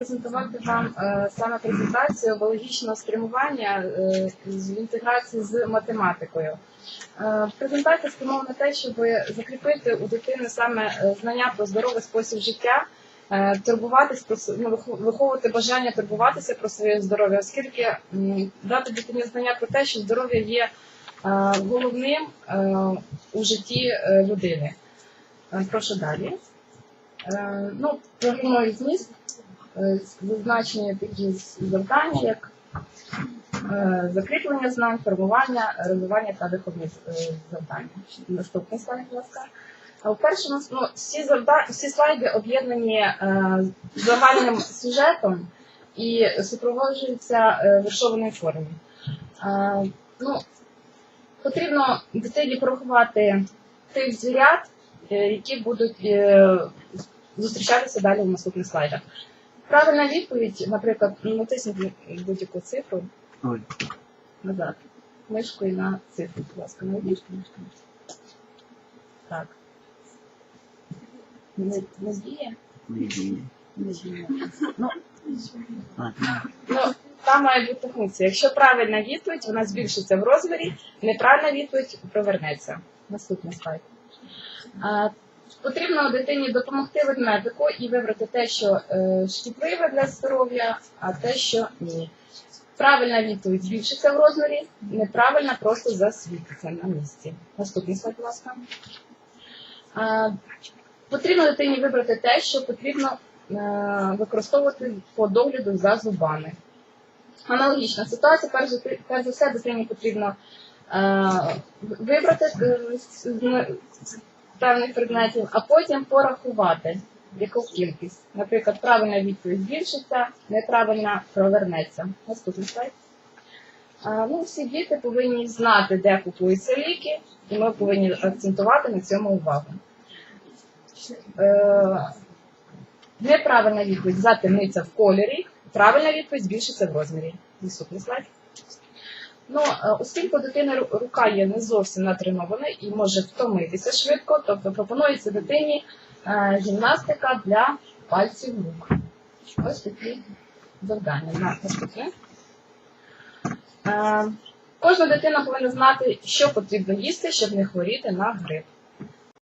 презентувати вам е, саме презентацію біологічного спрямування е, з інтеграції з математикою. Е, презентація спрямована на те, щоб закріпити у дитини саме знання про здоровий спосіб життя, турбуватись ну, виховувати бажання турбуватися про своє здоров'я, оскільки дати дитині знання про те, що здоров'я є головним у житті людини. Прошу далі. Ну, програмовий зміст зазначені такі завдання, як е, закріплення знань, формування, розвивання та виховні е, завдання. Наступний слайд, будь ласка. В першому ну, всі завда... всі слайди об'єднані е, загальним сюжетом і супроводжуються е, вершованій формі. Е, ну, потрібно дитині порахувати тих звірят, е, які будуть е, зустрічатися далі в наступних слайдах. Правильна відповідь, наприклад, натисніть будь-яку цифру Ой, назад. Мишкою на цифру, будь ласка, наведіть мишку. Так. Не, не діє? не діє. Не діє. Ну, ну, там має бути функція. Якщо правильна відповідь, вона збільшиться в розмірі, неправильна відповідь провернеться. Наступний слайд. Потрібно дитині допомогти ведмедику і вибрати те, що е, шкідливе для здоров'я, а те, що ні. Правильна відповідь збільшиться в розмірі, неправильна просто засвітиться на місці. Наступний слайд, будь ласка. Потрібно дитині вибрати те, що потрібно е, використовувати по догляду за зубами. Аналогічна ситуація, перш за, все, дитині потрібно е, вибрати е, певних предметів, а потім порахувати, яку кількість. Наприклад, правильна відповідь збільшиться, неправильна провернеться. Наступний слайд. Ну, всі діти повинні знати, де купуються ліки, і ми повинні акцентувати на цьому увагу. Е, неправильна відповідь затемниться в кольорі, правильна відповідь збільшиться в розмірі. Наступний слайд. Ну, е, оскільки дитина дитини рука є не зовсім натренована і може втомитися швидко, тобто пропонується дитині е, гімнастика для пальців рук. Ось такі завдання. На наступне. Е, Кожна дитина повинна знати, що потрібно їсти, щоб не хворіти на грип.